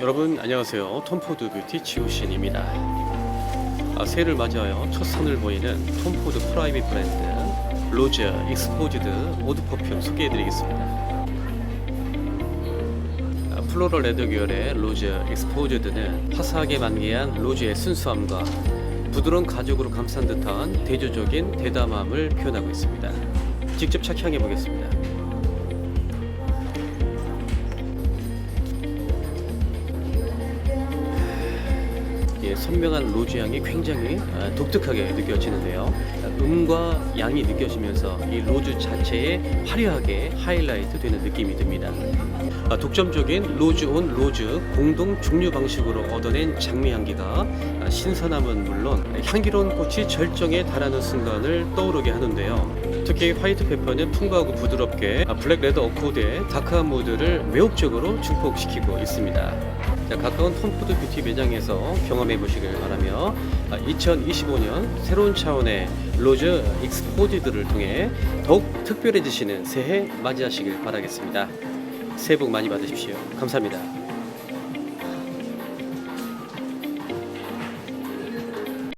여러분 안녕하세요. 톰포드 뷰티 지우신입니다. 아, 새해를 맞이하여 첫 선을 보이는 톰포드 프라이빗 브랜드 로즈 익스포즈드 오드 퍼퓸 소개해드리겠습니다. 아, 플로럴 레더 계열의 로즈 익스포즈드는 화사하게 만개한 로즈의 순수함과 부드러운 가죽으로 감싼 듯한 대조적인 대담함을 표현하고 있습니다. 직접 착향해 보겠습니다. 예, 선명한 로즈 향이 굉장히 아, 독특하게 느껴지는데요. 음과 양이 느껴지면서 이 로즈 자체에 화려하게 하이라이트 되는 느낌이 듭니다. 아, 독점적인 로즈 온 로즈 공동 중류 방식으로 얻어낸 장미 향기가 아, 신선함은 물론 향기로운 꽃이 절정에 달하는 순간을 떠오르게 하는데요. 특히 화이트 페퍼는 풍부하고 부드럽게 아, 블랙 레더 어코드의 다크한 무드를 매혹적으로 증폭시키고 있습니다. 자, 가까운 톰푸드 뷰티 매장에서 경험해 보시길 바라며 2025년 새로운 차원의 로즈 익스포디드를 통해 더욱 특별해지시는 새해 맞이하시길 바라겠습니다. 새해 복 많이 받으십시오. 감사합니다.